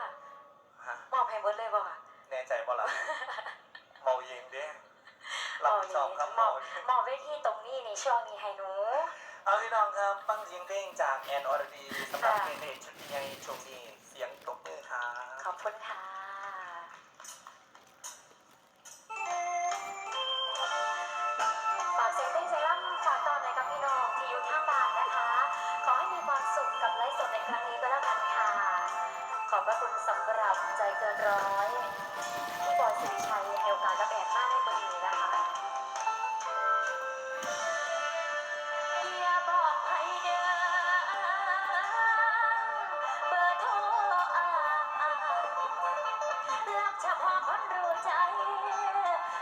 ค่ะฮะมอบให้เบิร์ดเลยบ่ค่ะแน่ใจบ่ล่ะเมาเองเด้รับผิดชอบครับมเมาอบมอบเวทีตรงนี้ในช่วงนี้ให้หนู เอาพี่น้องครับฟังเสียงเพลงจากแอนอรดีสำหรับค่ะเพลงเอกชุดใหญ่ช่วงนี้เสียงตบมือครับ ขอบคุณค่ะ ฝากเสียงเพลงเซรั่มฝากตอนไหนกับพี่น้องที่อยู่ข้างบ้านนะคะ ขอให้มีความสุขกับไลฟ์สดในครั้งนี้ อบพระคุณสำหรับใจเกินร้อยพี่บอยสิริชัยให้โอกาสกับแอนมากในวันนี้นะคะอย่าบอกให้เด้อเบอร์โทรอางรับเฉพาะคนรู้ใจ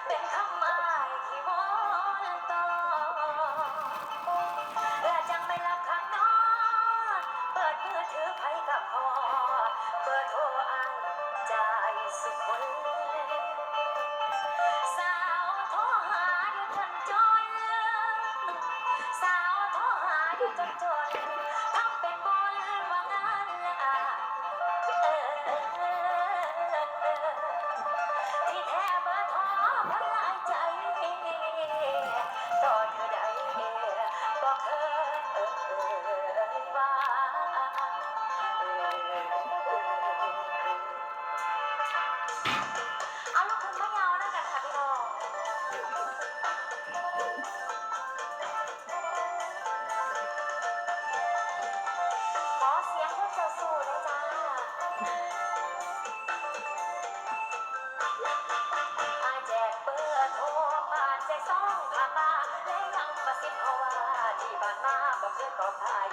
เป็นคำ จนจนทำเป็นบนว่าานที่แออเออเคยว่าอาลูกคุณไม่เอาแล้กันดีหน้อ สองผ่านมาและยังมาสิ้นเพราะว่าที่บ้านมาบอกเพื่อนกอดไทย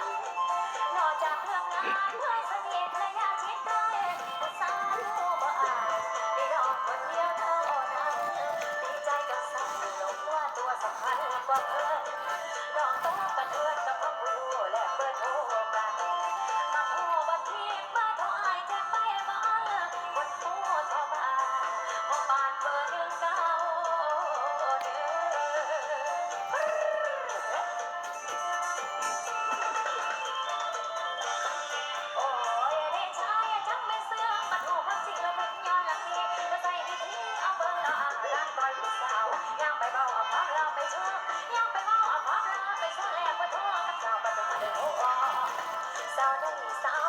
นอกจากเรื่องงานเพื่อนสนิทและญาติชิด้วยบุษาลูกบ่อาจมีดอกคนเดียวเท่านั้นดีใจกับสาวหลงว่าตัวสำคัญกว่าเพื่อนดอกต้องปันเพื่อนกับพ่อผู้และเบอร์โทร Sarah Lisa.